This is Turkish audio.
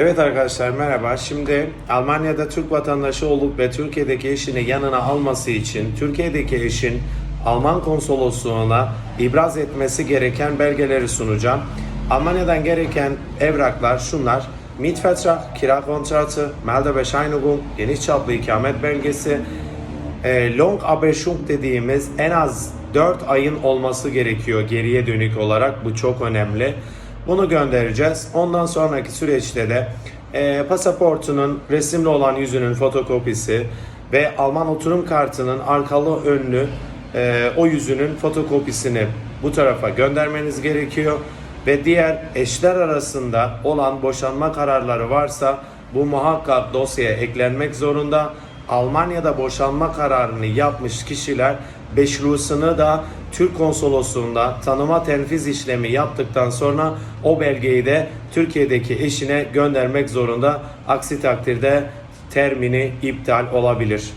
Evet arkadaşlar merhaba. Şimdi Almanya'da Türk vatandaşı olup ve Türkiye'deki eşini yanına alması için Türkiye'deki eşin Alman konsolosluğuna ibraz etmesi gereken belgeleri sunacağım. Almanya'dan gereken evraklar şunlar. Mietvertrag, kira kontratı, Meldebescheinigung, geniş çaplı ikamet belgesi, e, long Abrechnung dediğimiz en az 4 ayın olması gerekiyor geriye dönük olarak. Bu çok önemli. Bunu göndereceğiz. Ondan sonraki süreçte de e, pasaportunun resimli olan yüzünün fotokopisi ve Alman oturum kartının arkalı önlü e, o yüzünün fotokopisini bu tarafa göndermeniz gerekiyor. Ve diğer eşler arasında olan boşanma kararları varsa bu muhakkak dosyaya eklenmek zorunda. Almanya'da boşanma kararını yapmış kişiler beşrusunu da Türk konsolosluğunda tanıma tenfiz işlemi yaptıktan sonra o belgeyi de Türkiye'deki eşine göndermek zorunda. Aksi takdirde termini iptal olabilir.